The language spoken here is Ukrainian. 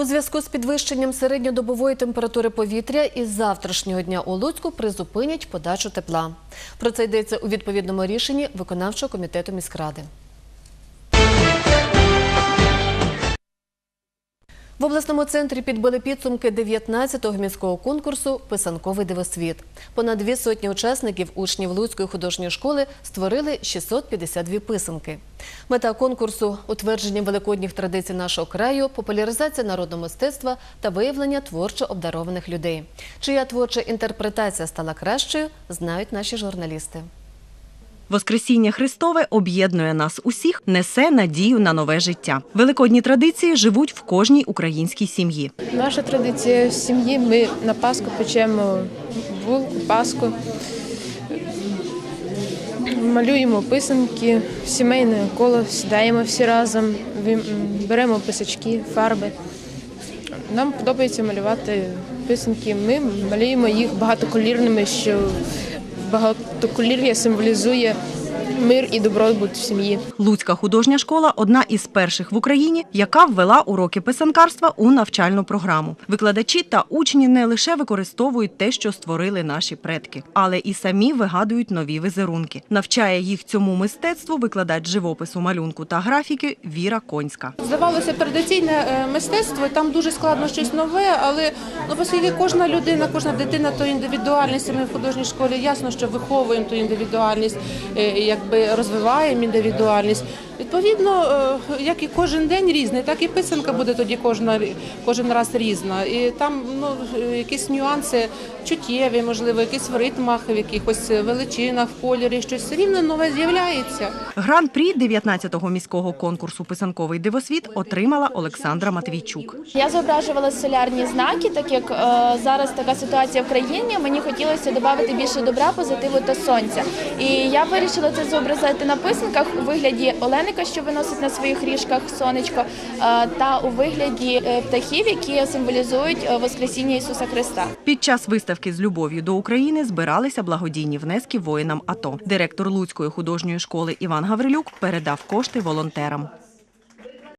У зв'язку з підвищенням середньодобової температури повітря із завтрашнього дня у Луцьку призупинять подачу тепла. Про це йдеться у відповідному рішенні виконавчого комітету міськради. В обласному центрі підбили підсумки 19-го міського конкурсу Писанковий дивосвіт. Понад дві сотні учасників учнів Луцької художньої школи створили 652 писанки. Мета конкурсу утвердження великодніх традицій нашого краю, популяризація народного мистецтва та виявлення творчо обдарованих людей. Чия творча інтерпретація стала кращою, знають наші журналісти. Воскресіння Христове об'єднує нас усіх, несе надію на нове життя. Великодні традиції живуть в кожній українській сім'ї. Наша традиція в сім'ї. Ми на Пасху печемо булку, паску, малюємо писанки, сімейне коло сідаємо всі разом, беремо писачки, фарби. Нам подобається малювати писанки. Ми малюємо їх багатоколірними, що багатоколір'я символізує мир і добробут в сім'ї. Луцька художня школа одна із перших в Україні, яка ввела уроки писанкарства у навчальну програму. Викладачі та учні не лише використовують те, що створили наші предки, але і самі вигадують нові візерунки. Навчає їх цьому мистецтву викладач живопису, малюнку та графіки Віра Конська. Здавалося, традиційне е, мистецтво, там дуже складно щось нове, але ну, оскільки кожна людина, кожна дитина то індивідуальність, ми в художній школі ясно, що виховуємо ту індивідуальність, е, якби розвиваємо індивідуальність. Відповідно, е, як і кожен день різний, так і писанка буде тоді кожна кожен раз різна. І там ну, якісь нюанси чуттєві, можливо, якісь в ритмах, в якихось величинах, в кольорі, щось все рівно нове з'являється. Гран-прі 19-го міського конкурсу Писанковий дивосвіт отримала Олександра Матвійчук. Я зображувала солярні знаки, так як е, зараз така ситуація в країні. Мені хотілося додати більше добра, позитиву та сонця. І я вирішила це зобразити на писанках у вигляді оленика, що виносить на своїх ріжках сонечко, е, та у вигляді е, птахів, які символізують е, Воскресіння Ісуса Христа. Під час виставки з любов'ю до України збиралися благодійні внески воїнам АТО. Директор Луцької художньої школи Іван Гаврилюк передав кошти волонтерам.